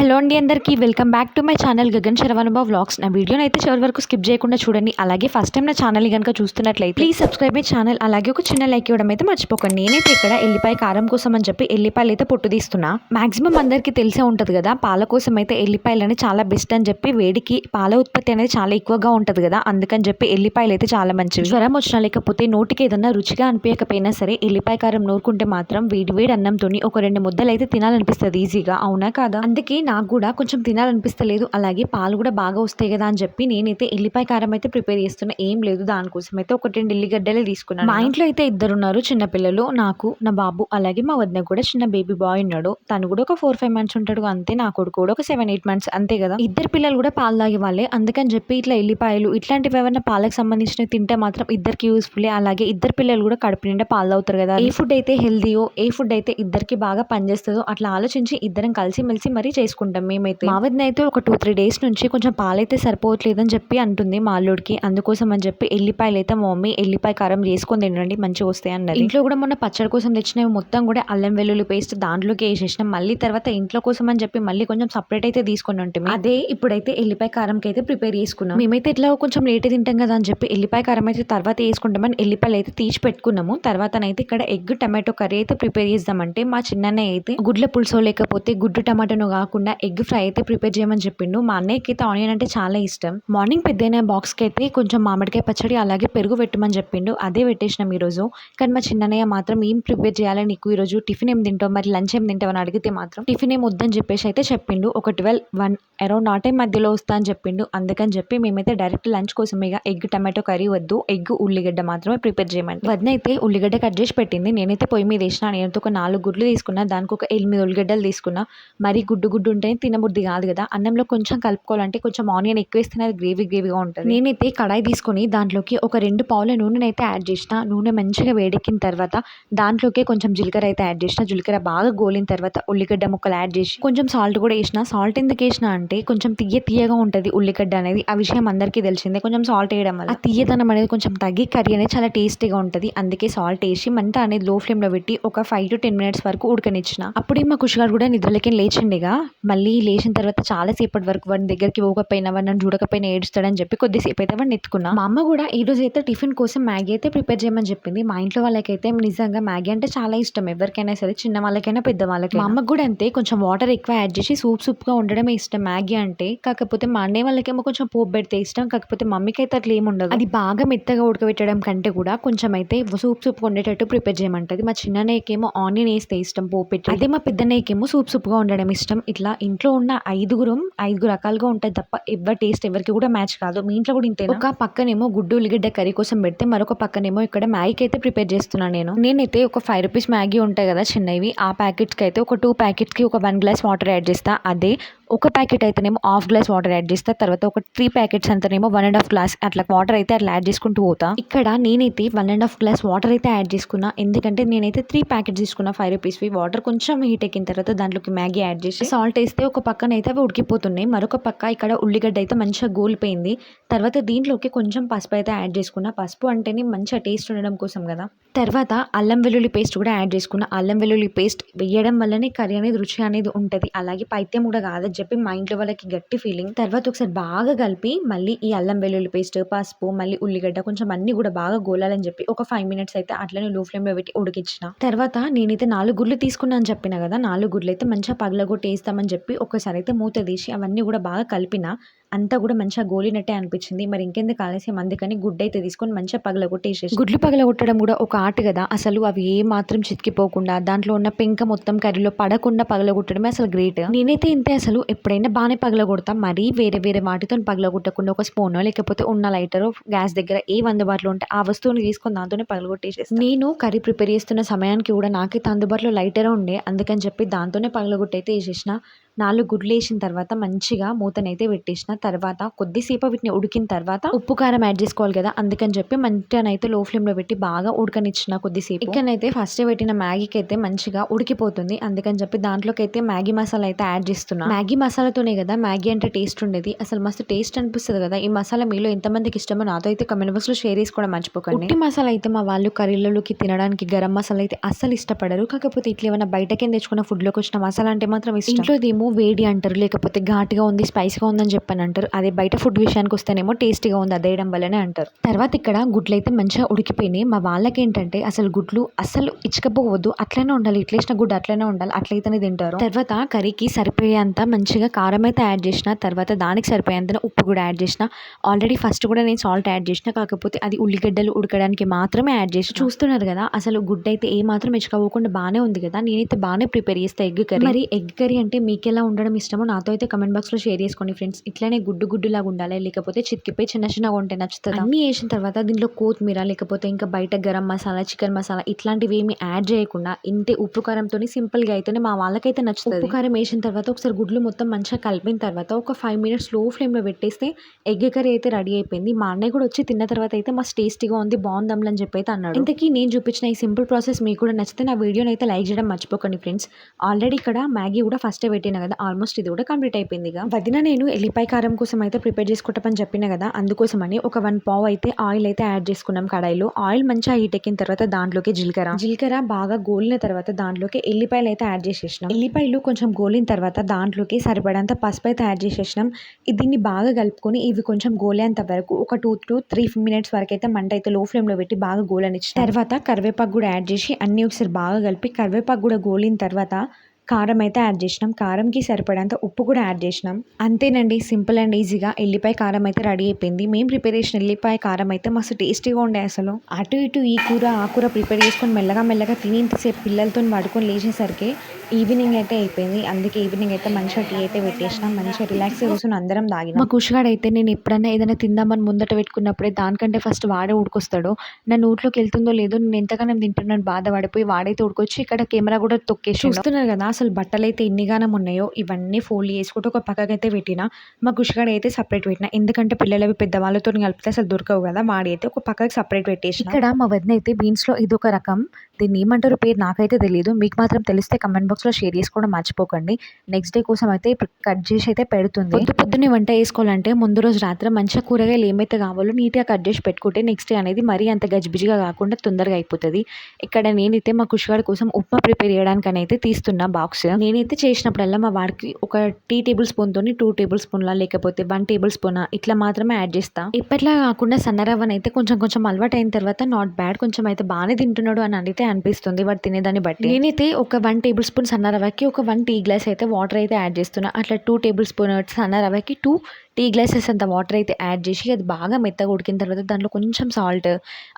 Hello అండి అందరికీ. Welcome back to my channel Gagan Saravanaba vlogs నా వీడియోని అయితే చివరి వరకు స్కిప్ చేయకుండా చూడండి. అలాగే ఫస్ట్ టైం నా ఛానల్ కనుక చూస్తున్నట్లయితే ప్లీజ్ సబ్స్క్రైబ్ మై ఛానల్ అలాగే ఒక చిన్న లైక్ ఇవ్వడం అయితే మర్చిపోకండి. నేనైతే ఇక్కడ ఎల్లిపాయ కారం కోసం అని చెప్పి ఎల్లిపాయలు అయితే పొట్టు తీస్తున్నా. మాక్సిమం అందరికీ తెలిసే ఉంటుంది కదా పాల కోసం అయితే ఎల్లిపాయలు అనేది చాలా బెస్ట్ అని చెప్పి వేడికి పాల ఉత్పత్తి అనేది చాలా ఎక్కువగా ఉంటుంది కదా అందుకని చెప్పి ఎల్లిపాయలు అయితే చాలా మంచివి. జ్వరం వచ్చినా లేకపోతే నోటికి ఏదన్నా రుచిగా అనిపించకపోయినా సరే ఎల్లిపాయ కారం నూరుకుంటే మాత్రం వేడి వేడి అన్నంతో ఒక రెండు ముద్దలు అయితే తినాలనిపిస్తుంది ఈజీగా అవునా కాదా? అందుకే నాకు కూడా కొంచెం తినాలనిపిస్తలేదు. అలాగే పాలు కూడా బాగా వస్తాయి కదా అని చెప్పి నేనైతే ఎల్లిపాయ కారం అయితే ప్రిపేర్ చేస్తున్నా. ఏం లేదు దానికోసం. అయితే ఒక రెండు ఎల్లిగడ్డలే తీసుకున్నాను మా ఇంట్లో అయితే ఇద్దరు ఉన్నారు చిన్నపిల్లలు నాకు నా బాబు అలాగే మా వదిన కూడా చిన్న బేబీ బాయ్ ఉన్నాడు. తను కూడా ఒక ఫోర్ ఫైవ్ మంత్స్ ఉంటాడు అంతే. నా కొడుకు కూడా ఒక సెవెన్ ఎయిట్ మంత్స్ అంతే కదా. ఇద్దరు పిల్లలు కూడా పాలు తాగే వాళ్ళే. అందుకని చెప్పి ఇట్లా ఎల్లిపాయలు ఇట్లాంటివి ఏమైనా పాలకు సంబంధించినవి తింటే మాత్రం ఇద్దరికి యూస్ఫుల్ అలాగే ఇద్దరు పిల్లలు కూడా కడుపు నిండా పాలు తాగుతారు కదా. ఏ ఫుడ్ అయితే హెల్దీయో ఏ ఫుడ్ అయితే ఇద్దరికి బాగా పనిచేస్తుందో అట్లా ఆలోచించి ఇద్దరం కలిసి మెలిసి మరీ చేసుకుంటాం మేమైతే. మా వదిన అయితే ఒక టూ త్రీ డేస్ నుంచి కొంచెం పాలైతే సరిపోవట్లేదని చెప్పి అంటుంది మా అల్లుడికి. అందుకోసం అని చెప్పి ఎల్లిపాయలు అయితే మా మమ్మీ ఎల్లిపాయ కారం చేసుకొని తినండి మంచిగా వస్తాయి అన్నది. ఇంట్లో కూడా మొన్న పచ్చడి కోసం తెచ్చినవి మొత్తం కూడా అల్లం వెల్లుల్లి పేస్ట్ దాంట్లోకి వేసేసినాం. మళ్ళీ తర్వాత ఇంట్లో కోసం అని చెప్పి మళ్ళీ కొంచెం సపరేట్ అయితే తీసుకొని ఉంటుంది అదే ఇప్పుడైతే ఎల్లిపాయ కారంకి అయితే ప్రిపేర్ చేసుకున్నాం. మేమైతే ఇట్లా కొంచెం లేట్ తింటాం కదా అని చెప్పి ఎల్లిపాయ కారం అయితే తర్వాత వేసుకుంటామని ఎల్లిపాయలు అయితే తీసి పెట్టుకున్నాము. తర్వాతనైతే ఇక్కడ ఎగ్ టమాటో కర్రీ అయితే ప్రిపేర్ చేద్దామంటే మా చిన్నయ్య అయితే గుడ్ల పులుసో లేకపోతే గుడ్డు టమాటోను కాకుండా ఎగ్ ఫ్రై అయితే ప్రిపేర్ చేయమని చెప్పిండు. మా అన్నయ్యకి అయితే ఆనియన్ అంటే చాలా ఇష్టం. మార్నింగ్ పెద్దయిన బాక్స్కి అయితే కొంచెం మామిడికాయ పచ్చడి అలాగే పెరుగు పెట్టమని చెప్పిండు. అదే పెట్టేసినాం ఈరోజు. కానీ మా చిన్నయ్య మాత్రం ఏం ప్రిపేర్ చేయాలి నీకు ఈరోజు టిఫిన్ ఏం తింటావు మరి లంచ్ ఏం తింటావు అని అడిగితే మాత్రం టిఫిన్ ఏం వద్దని చెప్పేసి అయితే చెప్పిండు. ఒక ట్వెల్వ్ వన్ అరౌండ్ ఆ టైం మధ్యలో వస్తా అని చెప్పిండు. అందుకని చెప్పి మేమైతే డైరెక్ట్ లంచ్ కోసం ఇక ఎగ్ టమాటో కర్రీ వద్దు ఎగ్ ఉల్లిగడ్డ మాత్రమే ప్రిపేర్ చేయమండి. వదిన అయితే ఉల్లిగడ్డ కట్ చేసి పెట్టింది. నేనైతే పొయ్యి మీద వేసిన నేనైతే ఒక నాలుగు గుడ్లు తీసుకున్నా దానికి ఒక ఎనిమిది ఉల్లిగడ్డలు తీసుకున్నా. మరి గుడ్డు గుడ్డు ఉంటేనే తినబుద్ధి కాదు కదా. అన్నంలో కొంచెం కలుపుకోవాలంటే కొంచెం ఆనియన్ ఎక్కువ వేస్తేనే అది గ్రేవీ గ్రేవీగా ఉంటుంది. నేనైతే కడాయి తీసుకొని దాంట్లోకి ఒక రెండు పావుల నూనెనైతే అయితే యాడ్ చేసిన. నూనె మంచిగా వేడెక్కిన తర్వాత దాంట్లోకి కొంచెం జీలకర్ర అయితే యాడ్ చేసిన. జీలకర్ర బాగా గోలిన తర్వాత ఉల్లిగడ్డ ముక్కలు యాడ్ చేసి కొంచెం సాల్ట్ కూడా వేసిన. సాల్ట్ ఎందుకు వేసిన అంటే కొంచెం తీయ తీయగా ఉంటుంది ఉల్లిగడ్డ అనేది. ఆ విషయం అందరికీ తెలిసిందే. కొంచెం సాల్ట్ వేయడం వల్ల. ఆ తీయదనం అనేది కొంచెం తగ్గి కర్రీ అనేది చాలా టేస్టీగా ఉంటుంది. అందుకే సాల్ట్ వేసి మంట అనేది లో ఫ్లేమ్లో పెట్టి ఒక ఫైవ్ టు టెన్ మినిట్స్ వరకు ఉడకనిచ్చిన. అప్పుడే మా కుషిగారు కూడా నిద్రలకి లేచిండిగా. మళ్ళీ లేచిన తర్వాత చాలా సేపటి వరకు వాడిని దగ్గరికి పోకపోయినా వాడు నన్ను చూడకపోయినా ఏడుస్తాడని చెప్పి కొద్దిసేపు అయితే వాడిని ఎత్తుకున్నా. మా అమ్మ కూడా ఈ రోజు అయితే టిఫిన్ కోసం మ్యాగీ అయితే ప్రిపేర్ చేయమని చెప్పింది. మా ఇంట్లో వాళ్ళకైతే నిజంగా మ్యాగీ అంటే చాలా ఇష్టం. ఎవరికైనా సరే చిన్న వాళ్ళకైనా పెద్ద వాళ్ళకి మా అమ్మకు కూడా అంతే. కొంచెం వాటర్ ఎక్కువ యాడ్ చేసి సూప్ సూప్గా ఉండడమే ఇష్టం మ్యాగీ అంటే. కాకపోతే మా అన్నయ్య వాళ్ళకేమో కొంచెం పోపు పెడితే ఇష్టం. కాకపోతే మమ్మీకి అయితే అట్లా ఏముండదు అది బాగా మెత్తగా ఉడకబెట్టడం కంటే కూడా కొంచెం అయితే సూప్ సూప్ ఉండేటట్టు ప్రిపేర్ చేయమంటది. మా చిన్ననేకేమో ఆనియన్ వేస్తే ఇష్టం పోపు పెట్టి. అదే మా పెద్దనేకేమో సూప్ సూప్గా ఉండడం ఇష్టం. ఇట్లా ఇంట్లో ఉన్న ఐదుగురు ఐదు రకాలుగా ఉంటుంది తప్ప ఎవరి టేస్ట్ ఎవరికి కూడా మ్యాచ్ కాదు. మీ ఇంట్లో కూడా ఇంతే ఒక పక్కనేమో గుడ్డు ఉల్లిగడ్డ కర్రీ కోసం పెడితే మరొక పక్కనేమో ఇక్కడ మ్యాగీకి అయితే ప్రిపేర్ చేస్తున్నాను నేను. నేనైతే ఒక ఫైవ్ రూపీస్ మ్యాగీ ఉంటాయి కదా చిన్నవి ఆ ప్యాకెట్స్కి అయితే ఒక టూ ప్యాకెట్స్కి ఒక వన్ గ్లాస్ వాటర్ యాడ్ చేస్తా. అదే ఒక ప్యాకెట్ అయితేనేమో హాఫ్ గ్లాస్ వాటర్ యాడ్ చేస్తా తర్వాత ఒక త్రీ ప్యాకెట్స్ అంతనేమో వన్ అండ్ హాఫ్ గ్లాస్ అట్లా వాటర్ అయితే అట్లా యాడ్ చేసుకుంటూ పోతా. ఇక్కడ నేనైతే one and half glass water అయితే యాడ్ చేసుకున్నా ఎందుకంటే నేనైతే త్రీ ప్యాకెట్స్ తీసుకున్నా ఫైవ్ రూపీస్వి వాటర్ కొంచెం హీట్ ఎక్కిన తర్వాత దాంట్లోకి మ్యాగీ యాడ్ చేసి సాల్ట్ వేస్తే ఒక పక్కన అయితే అవి ఉడికిపోతున్నాయి. మరొక పక్క ఇక్కడ ఉల్లిగడ్డ అయితే మంచిగా గోలిపోయింది. తర్వాత దీంట్లోకి కొంచెం పసుపు అయితే యాడ్ చేసుకున్నా. పసుపు అంటేనే మంచిగా టేస్ట్ ఉండడం కోసం కదా. తర్వాత అల్లం వెల్లుల్లి పేస్ట్ కూడా యాడ్ చేసుకున్న. అల్లం వెల్లుల్లి పేస్ట్ వేయడం వల్లనే కర్రీ అనేది రుచి అనేది ఉంటుంది. అలాగే పైత్యం కూడా కాదు చెప్పి మా ఇంట్లో వాళ్ళకి గట్టి ఫీలింగ్ తర్వాత ఒకసారి బాగా కలిపి మళ్ళీ ఈ అల్లం వెల్లుల్లి పేస్ట్ పసుపు మళ్ళీ ఉల్లిగడ్డ కొంచెం అన్ని కూడా బాగా గోలాలని చెప్పి ఒక ఫైవ్ మినిట్స్ అయితే అట్లనే లో ఫ్లేమ్లో పెట్టి ఉడికించిన. తర్వాత నేనైతే నాలుగు గుడ్లు తీసుకున్నాను చెప్పిన కదా నాలుగు గుడ్లు అయితే మంచిగా పగలగొట్టి వేస్తామని చెప్పి ఒకసారి అయితే మూత తీసి అవన్నీ కూడా బాగా కలిపిన. అంతా కూడా మంచిగా గోలినట్టే అనిపించింది. మరి ఇంకెందుకు ఆలస్యం? అందుకని గుడ్డ అయితే తీసుకొని మంచిగా పగలగొట్టేసేసి గుడ్లు పగలగొట్టడం కూడా ఒక ఆర్ట్ కదా. అసలు అవి ఏ మాత్రం చితికిపోకుండా దాంట్లో ఉన్న పెంక మొత్తం కర్రీలో పడకుండా పగలగొట్టడమే అసలు గ్రేట్ నేనైతే ఇంతే అసలు ఎప్పుడైనా బాగానే పగలగొడతా. మరీ వేరే వేరే వాటితో పగలగొట్టకుండా ఒక స్పూన్ లేకపోతే ఉన్న లైటర్ గ్యాస్ దగ్గర ఏ అందుబాటులో ఉంటే ఆ వస్తువుని తీసుకొని దాంతోనే పగలగొట్టేసేసి నేను కర్రీ ప్రిపేర్ చేస్తున్న సమయానికి కూడా నాకైతే అందుబాటులో లైటర్ ఉండే. అందుకని చెప్పి దాంతోనే పగలగొట్టయితే వేసేసిన. నాలుగు గుడ్లు వేసిన తర్వాత మంచిగా మూతనైతే పెట్టేసిన తర్వాత కొద్దిసేపు వీటిని ఉడికిన తర్వాత ఉప్పు కారం యాడ్ చేసుకోవాలి కదా అందుకని చెప్పి మంటనైతే లో ఫ్లేమ్లో పెట్టి బాగా ఉడకనిచ్చిన కొద్దిసేపు. ఇక్కడనైతే ఫస్ట్ పెట్టిన మ్యాగీకి అయితే మంచిగా ఉడికిపోతుంది అందుకని చెప్పి దాంట్లోకి అయితే మ్యాగీ మసాలా అయితే యాడ్ చేస్తున్నా. మ్యాగీ మసాలాతోనే కదా మ్యాగీ అంటే టేస్ట్ ఉండేది. అసలు మస్తు టేస్ట్ అనిపిస్తుంది కదా ఈ మసాలా మీలో ఎంతమందికి ఇష్టమో నాతో అయితే కమెంట్ బాక్స్లో షేర్ చేసుకోవడం మర్చిపోకండి. ఉట్టి మసాలా అయితే మా వాళ్ళు కర్రీలలోకి తినడానికి గరం మసాలా అయితే అస్సలు ఇష్టపడరు. కాకపోతే ఇట్లా ఏమైనా బయటకే తెచ్చుకున్న ఫుడ్లోకి వచ్చిన మసాలా అంటే మాత్రం ఇష్టం. ఇంట్లో ఏమో వేడి అంటారు లేకపోతే ఘాటుగా ఉంది స్పైసీగా ఉందని చెప్పని అంటారు. అదే బయట ఫుడ్ విషయానికి వస్తేనేమో టేస్టీగా ఉంది అది వేయడం వల్లనే అంటారు. తర్వాత ఇక్కడ గుడ్లు అయితే మంచిగా ఉడికిపోయినాయి. మా వాళ్ళకి ఏంటంటే అసలు గుడ్లు అసలు ఇచ్చకపోవద్దు. అట్లనే ఉండాలి ఇట్లేసిన గుడ్డు అట్లనే ఉండాలి అట్లయితేనే తింటారు. తర్వాత కర్రీకి సరిపోయేంత మంచిగా కారం అయితే యాడ్ చేసిన తర్వాత దానికి సరిపోయేంత ఉప్పు కూడా యాడ్ చేసిన. ఆల్రెడీ ఫస్ట్ కూడా నేను సాల్ట్ యాడ్ చేసిన కాకపోతే అది ఉల్లిగడ్డలు ఉడకడానికి మాత్రమే యాడ్ చేసి చూస్తున్నారు కదా అసలు గుడ్డు అయితే ఏ మాత్రం ఇచ్చకపోకుండా బాగానే ఉంది కదా నేనైతే బాగానే ప్రిపేర్ చేస్తాను ఎగ్ కర్రీ. మరి ఎగ్ కర్రీ అంటే మీకే ఎలా ఉండడం ఇష్టమో నాతో అయితే కమెంట్ బాక్స్లో షేర్ చేసుకోండి ఫ్రెండ్స్ ఇట్లానే గుడ్డు గుడ్డులాగా ఉండాలి లేకపోతే చితికిపోయి చిన్న చిన్నగా ఉంటే నచ్చుతుంది? అన్నీ వేసిన తర్వాత దీంట్లో కొత్తిమీర లేకపోతే ఇంకా బయట గరం మసాలా చికెన్ మసాలా ఇట్లాంటివి ఏమి యాడ్ చేయకుండా ఇంతే ఉప్పు కారంతో సింపుల్గా అయితేనే మా వాళ్ళకైతే నచ్చుతుంది. ఉప్పు కారం వేసిన తర్వాత ఒకసారి గుడ్లు మొత్తం మంచిగా కలిపిన తర్వాత ఒక ఫైవ్ మినిట్స్లో ఫ్లేమ్లో పెట్టేస్తే ఎగ్ కర్రీ అయితే రెడీ అయిపోయింది. మా అన్నయ్య కూడా వచ్చి తిన్న తర్వాత అయితే మస్తు టేస్టీగా ఉంది బాగుందమ్లే అని చెప్పి అయితే అన్నాడు. ఇంతకీ నేను చూపించిన ఈ సింపుల్ ప్రాసెస్ మీకు కూడా నచ్చితే నా వీడియోని అయితే లైక్ చేయడం మర్చిపోకండి ఫ్రెండ్స్ ఆల్రెడీ ఇక్కడ మ్యాగీ కూడా ఫస్టే పెట్టిన. కదా ఆల్మోస్ట్ ఇది కూడా కంప్లీట్ అయిపోయింది ఇక. వదిన నేను ఎల్లిపాయ కారం కోసం అయితే ప్రిపేర్ చేసుకుంటామని చెప్పిన కదా అందుకోసమని ఒక వన్ పావ్ అయితే ఆయిల్ అయితే యాడ్ చేసుకున్నాం కడాయిలో. ఆయిల్ మంచిగా హీట్ ఎక్కిన తర్వాత దాంట్లోకి జీలకర్ర. జీలకర్ర బాగా గోలిన తర్వాత దాంట్లోకి ఎల్లిపాయలు అయితే యాడ్ చేసేసినాం. ఎల్లిపాయలు కొంచెం గోలిన తర్వాత దాంట్లోకి సరిపడంత పసుపు అయితే యాడ్ చేసేసినాం. దీన్ని బాగా కలుపుకొని ఇవి కొంచెం గోలేంత వరకు ఒక టూ టు త్రీ మినిట్స్ వరకు అయితే మంట అయితే లో ఫ్లేమ్లో పెట్టి బాగా గోలనిచ్చి తర్వాత కరివేపాకు కూడా యాడ్ చేసి అన్నీ ఒకసారి బాగా కలిపి కరివేపాకు కూడా గోలిన తర్వాత కారం అయితే యాడ్ చేసినాం. కారంకి సరిపడంత ఉప్పు కూడా యాడ్ చేసినాం. అంతేనండి సింపుల్ అండ్ ఈజీగా ఎల్లిపాయ కారం అయితే రెడీ అయిపోయింది. మేము ప్రిపేర్ చేసిన ఎల్లిపాయ కారం అయితే మస్తు టేస్టీగా ఉండే అసలు. అటు ఇటు ఈ కూర ఆ కూర ప్రిపేర్ చేసుకొని మెల్లగా మెల్లగా తినేంతసేపు పిల్లలతో పడుకొని లేచేసరికి ఈవినింగ్ అయితే అయిపోయింది. అందుకే ఈవినింగ్ అయితే మంచిగా టీ అయితే పెట్టేసినాం. మంచిగా రిలాక్స్ కూర్చొని అందరం తాగినాం. మా కుషిగాడు అయితే నేను ఎప్పుడైనా ఏదైనా తిందామని ముందట పెట్టుకున్నప్పుడే దానికంటే ఫస్ట్ వాడే ఉడికొస్తాడు. నా నోట్లోకి వెళ్తుందో లేదో నేను ఎంతగానో తింటున్నాను బాధపడిపోయి వాడైతే ఉడికొచ్చి ఇక్కడ కెమెరా కూడా తొక్కేసి చూస్తున్నారు కదా అసలు బట్టలు అయితే ఎన్నిగానం ఉన్నాయో ఇవన్నీ ఫోల్డ్ చేసుకుంటూ ఒక పక్కకి అయితే పెట్టిన మా కుషిగాడు అయితే సపరేట్ పెట్టిన. ఎందుకంటే పిల్లలవి పెద్దవాళ్ళతో కలిపితే అసలు దొరకవు కదా వాడి అయితే ఒక పక్కకి సపరేట్ పెట్టేసి ఇక్కడ మా వదిన అయితే బీన్స్లో ఇది ఒక రకం. దీన్ని ఏమంటారు పేరు నాకైతే తెలియదు మీకు మాత్రం తెలిస్తే కమెంట్ బాక్స్లో షేర్ చేసుకోవడం మర్చిపోకండి. నెక్స్ట్ డే కోసం అయితే ఇప్పుడు కట్ చేసి అయితే పెడుతుంది. పొద్దు పొద్దున్నే వంట వేసుకోవాలంటే ముందు రోజు రాత్రి మంచిగా కూరగాయలు ఏమైతే కావాలో నీట్గా కట్ చేసి పెట్టుకుంటే నెక్స్ట్ డే అనేది మరీ అంత గజిబిజిగా కాకుండా తొందరగా అయిపోతుంది. ఇక్కడ నేనైతే మా కుషిగాడి కోసం ఉప్మా ప్రిపేర్ చేయడానికి అయితే తీస్తున్నా. బాక్స్ నేనైతే చేసినప్పుడల్లా మా వాడికి ఒక టీ టేబుల్ స్పూన్ తోని టూ టేబుల్ స్పూన్లా లేకపోతే వన్ టేబుల్ స్పూన్ ఇట్లా మాత్రమే యాడ్ చేస్తా. ఇప్పట్లా కాకుండా సన్నరవ్వను అయితే కొంచెం కొంచెం అలవాటు అయిన తర్వాత నాట్ బ్యాడ్ కొంచెం అయితే బాగానే తింటున్నాడు అని అయితే అనిపిస్తుంది వాడు తినేదాన్ని బట్టి. నేనైతే ఒక వన్ టేబుల్ స్పూన్ సన్న రవ్వకి ఒక వన్ టీ గ్లాస్ అయితే వాటర్ అయితే యాడ్ చేస్తున్నా. అట్లా టూ టేబుల్ స్పూన్ సన్న రవ్వకి టూ టీ గ్లాసెస్ అంత వాటర్ అయితే యాడ్ చేసి అది బాగా మెత్తగా ఉడికిన తర్వాత దాంట్లో కొంచెం సాల్ట్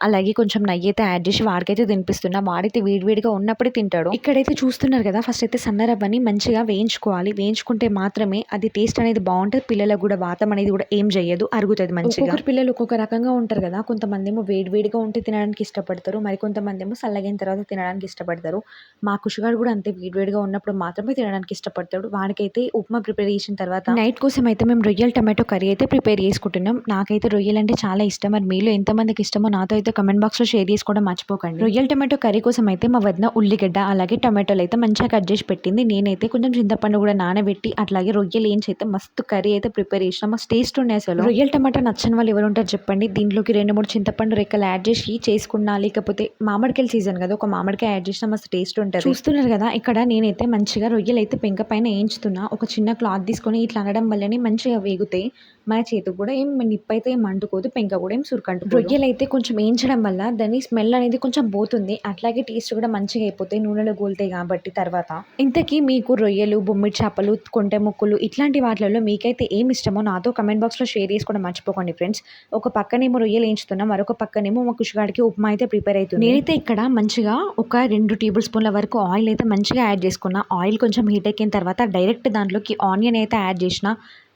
అలాగే కొంచెం నెయ్యి అయితే యాడ్ చేసి వాడికైతే తినిపిస్తున్నా. వాడైతే వేడివేడిగా ఉన్నప్పుడే తింటాడు. ఇక్కడైతే చూస్తున్నారు కదా ఫస్ట్ అయితే సన్న రవ్వని మంచిగా వేయించుకోవాలి. వేయించుకుంటే మాత్రమే అది టేస్ట్ అనేది బాగుంటుంది. పిల్లలకు కూడా వాతం అనేది కూడా ఏం చేయదు అరుగుతుంది మంచిగా. ఒక్కొక్కరు పిల్లలు ఒక్కొక్క రకంగా ఉంటారు కదా కొంతమంది ఏమో వేడివేడిగా ఉంటే తినడానికి ఇష్టపడతారు. మరి కొంతమంది ఏమో చల్లగైన తర్వాత తినడానికి ఇష్టపడతారు. మా కుషిగాడు కూడా అంతే వేడివేడిగా ఉన్నప్పుడు మాత్రమే తినడానికి ఇష్టపడతాడు. వాడికైతే ఉప్మా ప్రిపేర్ చేసిన తర్వాత నైట్ కోసం అయితే మేము రొయ్యల టమాటో కర్రీ అయితే ప్రిపేర్ చేసుకుంటున్నాం. నాకైతే రొయ్యలు అంటే చాలా ఇష్టం. మరి మీలో ఎంతమందికి ఇష్టమో నాతో అయితే కమెంట్ బాక్స్లో షేర్ చేసుకోవడం మర్చిపోకండి. రొయ్యల టమాటో కర్రీ కోసం అయితే మా వదిన ఉల్లిగడ్డ అలాగే టమాటోలు అయితే మంచిగా కట్ చేసి పెట్టింది. నేనైతే కొంచెం చింతపండు కూడా నానబెట్టి అట్లాగే రొయ్యలు ఏంచి అయితే మస్తు కర్రీ అయితే ప్రిపేర్ చేసిన. మస్తు టేస్ట్ ఉన్నాయి అసలు. రొయ్యల టమాటా నచ్చని వాళ్ళు ఎవరు ఉంటారు చెప్పండి. దీంట్లోకి రెండు మూడు చింతపండు రెక్కలు యాడ్ చేసి చేసుకున్నా లేకపోతే మామిడికాయల సీజన్ కదా ఒక మామిడికాయ యాడ్ చేసిన మస్తు టేస్ట్ ఉంటుంది. చూస్తున్నారు కదా ఇక్కడ నేనైతే మంచిగా రొయ్యలు అయితే పెంక పైన వేయించుతున్నా ఒక చిన్న క్లాత్ తీసుకొని ఇట్లా అనడం వల్లనే మంచిగా వేగుతాయి మన చేతికి కూడా ఏం నిప్పు అయితే ఏం అంటుకోదు పెంక కూడా ఏం సురకంటు రొయ్యలు అయితే కొంచెం వేయించడం వల్ల దాని స్మెల్ అనేది కొంచెం పోతుంది. అట్లాగే టేస్ట్ కూడా మంచిగా అయిపోతాయి నూనెలో గోలుతాయి కాబట్టి తర్వాత. ఇంతకీ మీకు రొయ్యలు బొమ్మిడి చేపలు కొంటె ముక్కులు ఇట్లాంటి వాటిలలో మీకైతే ఏం ఇష్టమో నాతో కమెంట్ బాక్స్లో షేర్ చేసుకోవడం మర్చిపోకండి ఫ్రెండ్స్ ఒక పక్కనేమో రొయ్యలు వేయించుతున్నా మరొక పక్కనేమో మా కుషిగాడికి ఉప్మా అయితే ప్రిపేర్ అవుతుంది. నేనైతే ఇక్కడ మంచిగా ఒక రెండు టేబుల్ స్పూన్ల వరకు ఆయిల్ అయితే మంచిగా యాడ్ చేసుకున్నా. ఆయిల్ కొంచెం హీట్ ఎక్కిన తర్వాత డైరెక్ట్ దాంట్లోకి ఆనియన్ అయితే యాడ్ చేసిన.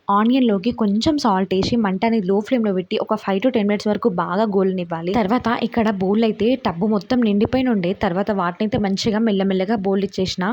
ఆనియన్లోకి కొంచెం సాల్ట్ వేసి మంట లో ఫ్లేమ్లో పెట్టి ఒక ఫైవ్ టు టెన్ మినిట్స్ వరకు బాగా గోల్నివ్వాలి. తర్వాత ఇక్కడ బౌల్ అయితే టబ్బు మొత్తం నిండిపోయిన ఉండే తర్వాత వాటిని అయితే మంచిగా మెల్లమెల్లగా బౌల్ ఇచ్చేసిన.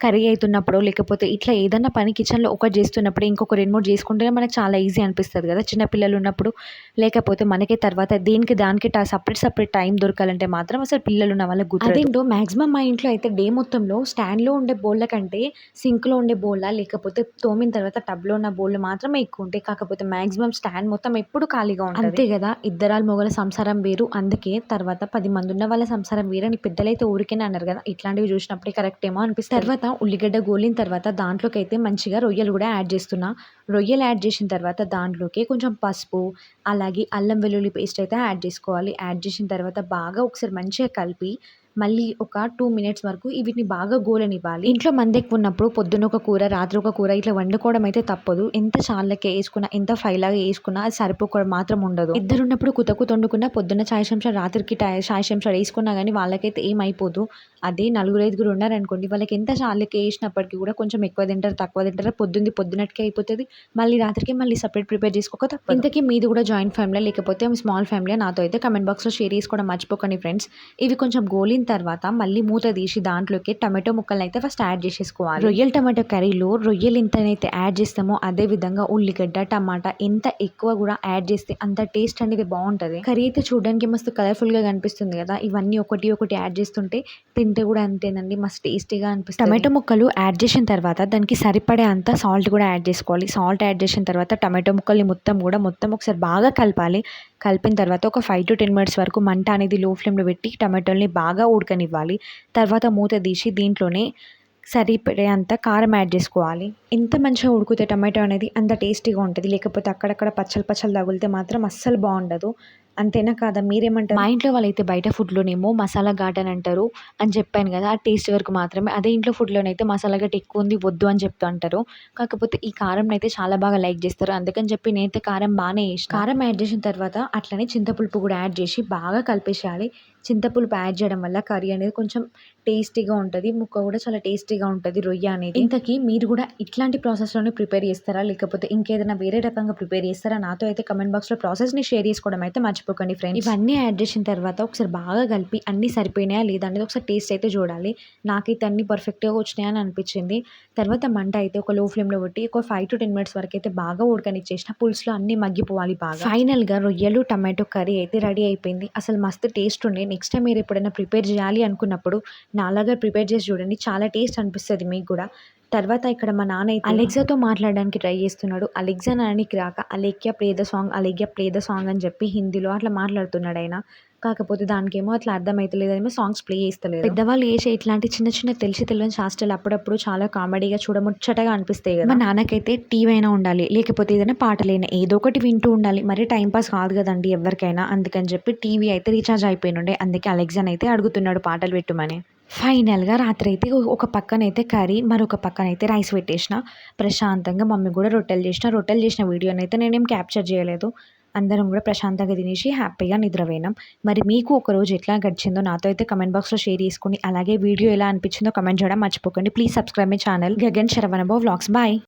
కర్రీ అవుతున్నప్పుడు లేకపోతే ఇట్లా ఏదన్నా పని కిచెన్లో ఒకటి చేస్తున్నప్పుడు ఇంకొక రెండు మూడు చేసుకుంటేనే మనకు చాలా ఈజీ అనిపిస్తుంది కదా. చిన్నపిల్లలు ఉన్నప్పుడు లేకపోతే మనకి తర్వాత దేనికి దానికి సపరేట్ సపరేట్ టైం దొరకాలంటే మాత్రం అసలు పిల్లలు ఉన్న వాళ్ళకి గుర్తు అదేంటో మాక్సిమం మా ఇంట్లో అయితే డే మొత్తంలో స్టాండ్లో ఉండే బౌళ్ళ కంటే సింక్లో ఉండే బౌల్లా లేకపోతే తోమిన తర్వాత టబ్లో ఉన్న బౌల్ మాత్రమే ఎక్కువ ఉంటాయి. కాకపోతే మాక్సిమం స్టాండ్ మొత్తం ఎప్పుడు ఖాళీగా ఉంటుంది. అంతే కదా. ఇద్దరాలు మొగల సంసారం వేరు. అందుకే తర్వాత పది మంది ఉన్న వాళ్ళ సంసారం వేరని పెద్దలైతే ఊరికేనే అన్నారు కదా. ఇట్లాంటివి చూసినప్పుడే కరెక్ట్ ఏమో అనిపిస్తుంది. తర్వాత ఉల్లిగడ్డ గోలిన తర్వాత దాంట్లోకైతే మంచిగా రొయ్యలు కూడా యాడ్ చేస్తున్నా. రొయ్యలు యాడ్ చేసిన తర్వాత దాంట్లోకి కొంచెం పసుపు అలాగే అల్లం వెల్లుల్లి పేస్ట్ అయితే యాడ్ చేసుకోవాలి. యాడ్ చేసిన తర్వాత బాగా ఒకసారి మంచిగా కలిపి మళ్ళీ ఒక టూ మినిట్స్ వరకు వీటిని బాగా గోలనివ్వాలి. ఇంట్లో మంది ఉన్నప్పుడు పొద్దున్న ఒక కూర రాత్రి ఒక కూర ఇట్లా వండుకోవడం అయితే తప్పదు. ఎంత చాళ్ళకే వేసుకున్నా ఎంత ఫ్రైలాగా వేసుకున్నా అది సరిపోకూడదు మాత్రం ఉండదు. ఇద్దరు ఉన్నప్పుడు కుతకు తొండుకున్నా పొద్దున్న చాయ్ చెంచా రాత్రికి టై- చాయ్ చెంచా వేసుకున్నా కానీ వాళ్ళకైతే ఏమైపోదు. అదే నలుగురు ఐదుగురు ఉన్నారనుకోండి వాళ్ళకి ఎంత చాళ్ళకి వేసినప్పటికీ కూడా కొంచెం ఎక్కువ తింటారు తక్కువ తింటారు పొద్దుంది పొద్దునట్టుకే అయిపోతుంది. మళ్ళీ రాత్రికి మళ్ళీ సపరేట్ ప్రిపేర్ చేసుకోక తప్పదు. ఇంతకీ మీది కూడా జాయింట్ ఫ్యామిలీ లేకపోతే స్మాల్ ఫ్యామిలీ నాతో అయితే కమెంట్ బాక్స్లో షేర్ చేసుకోవడం మర్చిపోకండి ఫ్రెండ్స్ ఇవి కొంచెం గోలిన తర్వాత మళ్ళీ మూత తీసి దాంట్లోకి టమాటో ముక్కలను అయితే ఫస్ట్ యాడ్ చేసేసుకోవాలి. రొయ్యల టమాటో కర్రీలో రొయ్యలు ఎంతనైతే యాడ్ చేస్తామో అదే విధంగా ఉల్లిగడ్డ టమాటా ఎంత ఎక్కువ కూడా యాడ్ చేస్తే అంత టేస్ట్ అనేది బాగుంటుంది. కర్రీ అయితే చూడడానికి మస్తు కలర్ఫుల్గా కనిపిస్తుంది కదా ఇవన్నీ ఒకటి ఒకటి యాడ్ చేస్తుంటే తింటే కూడా అంతేనండి మస్తు టేస్టీగా అనిపిస్తుంది. టమాటో ముక్కలు యాడ్ చేసిన తర్వాత దానికి సరిపడే అంత సాల్ట్ కూడా యాడ్ చేసుకోవాలి. సాల్ట్ యాడ్ చేసిన తర్వాత టమాటో ముక్కల్ని మొత్తం కూడా మొత్తం ఒకసారి బాగా కలపాలి. కలిపిన తర్వాత ఒక ఫైవ్ టు టెన్ మినిట్స్ వరకు మంట అనేది లో ఫ్లేమ్లో పెట్టి టమాటోల్ని బాగా ఉడకనివ్వాలి. తర్వాత మూత తీసి దీంట్లోనే సరిపడే అంత కారం యాడ్ చేసుకోవాలి. ఎంత మంచిగా ఉడికితే టమాటో అనేది అంత టేస్టీగా ఉంటుంది. లేకపోతే అక్కడక్కడ పచ్చలు పచ్చలు తగిలితే మాత్రం అస్సలు బాగుండదు. అంతేనా కాదా? మీరేమంటారు? మా ఇంట్లో వాళ్ళైతే బయట ఫుడ్లోనేమో మసాలా ఘాట్ అని అంటారు అని చెప్పాను కదా ఆ టేస్ట్ వరకు మాత్రమే. అదే ఇంట్లో ఫుడ్లోనైతే మసాలా ఘాట్ ఎక్కువ ఉంది వద్దు అని చెప్తూ అంటారు. కాకపోతే ఈ కారం అయితే చాలా బాగా లైక్ చేస్తారు. అందుకని చెప్పి నేనైతే కారం బాగానే వేసి కారం యాడ్ చేసిన తర్వాత అట్లనే చింతపులుపు కూడా యాడ్ చేసి బాగా కలిపేసేయాలి. చింతపులుపు యాడ్ చేయడం వల్ల కర్రీ అనేది కొంచెం టేస్టీగా ఉంటుంది. ముక్క కూడా చాలా టేస్టీగా ఉంటుంది రొయ్య అనేది. ఇంతకీ మీరు కూడా ఇట్లాంటి ప్రాసెస్లోనే ప్రిపేర్ చేస్తారా? లేకపోతే ఇంకేదైనా వేరే రకంగా ప్రిపేర్ చేస్తారా? నాతో అయితే కమెంట్ బాక్స్లో ప్రాసెస్ని షేర్ చేసుకోవడం అయితే మర్చిపోకండి ఫ్రెండ్స్. ఇవన్నీ యాడ్ చేసిన తర్వాత ఒకసారి బాగా కలిపి అన్నీ సరిపోయినాయా లేదా అనేది ఒకసారి టేస్ట్ అయితే చూడాలి. నాకైతే అన్ని పర్ఫెక్ట్గా వచ్చినాయని అనిపించింది. తర్వాత మంట అయితే ఒక లో ఫ్లేమ్లో పెట్టి ఒక ఫైవ్ టు టెన్ మినిట్స్ వరకు అయితే బాగా ఉడకనిచ్చేసిన పులుసులో అన్ని మగ్గిపోవాలి బాగా. ఫైనల్గా రొయ్యలు టమాటో కర్రీ అయితే రెడీ అయిపోయింది. అసలు మస్తు టేస్ట్ ఉండే. నెక్స్ట్ టైం మీరు ఎప్పుడైనా ప్రిపేర్ చేయాలి అనుకున్నప్పుడు నాలాగా ప్రిపేర్ చేసి చూడండి. చాలా టేస్ట్ అనిపిస్తుంది మీకు కూడా. తర్వాత ఇక్కడ మా నాన్న అయితే అలెక్సాతో మాట్లాడడానికి ట్రై చేస్తున్నాడు. అలెక్సా నానికి రాక అలేఖ్య ప్రేద సాంగ్ అలేఖ్య ప్రేద సాంగ్ అని చెప్పి హిందీలో అట్లా మాట్లాడుతున్నాడు ఆయన. కాకపోతే దానికేమో అట్లా అర్థమవుతలేదేమో సాంగ్స్ ప్లే చేస్తలేదు. పెద్దవాళ్ళు వేసే ఇట్లాంటి చిన్న చిన్న తెలిసి తెలియని శాస్త్రాలు అప్పుడప్పుడు చాలా కామెడీగా చూడముచ్చటగా అనిపిస్తాయి కదా. మా నాన్నకైతే టీవీ అయినా ఉండాలి లేకపోతే ఏదైనా పాటలైనా ఏదో ఒకటి వింటూ ఉండాలి. మరి టైం పాస్ కాదు కదండి ఎవరికైనా. అందుకని చెప్పి టీవీ అయితే రీఛార్జ్ అయిపోయినుండే. అందుకే అలెక్సాన్ అయితే అడుగుతున్నాడు పాటలు పెట్టుమని. ఫైనల్గా రాత్రి అయితే ఒక అయితే కర్రీ మరొక పక్కన అయితే రైస్ పెట్టేసిన. ప్రశాంతంగా మమ్మీ కూడా రొట్టెలు చేసిన. రొట్టెలు చేసిన వీడియోని అయితే నేనేం క్యాప్చర్ చేయలేదు. అందరం కూడా ప్రశాంతంగా తినేసి హ్యాపీగా నిద్రపోయినాం. మరి మీకు ఒక రోజు ఎట్లా గడిచిందో నాతో అయితే కమెంట్ బాక్స్లో షేర్ చేసుకుని అలాగే వీడియో ఎలా అనిపించిందో కమెంట్ చేయడం మర్చిపోకండి. Please subscribe my channel. Gagan శరవణబో vlogs. Bye.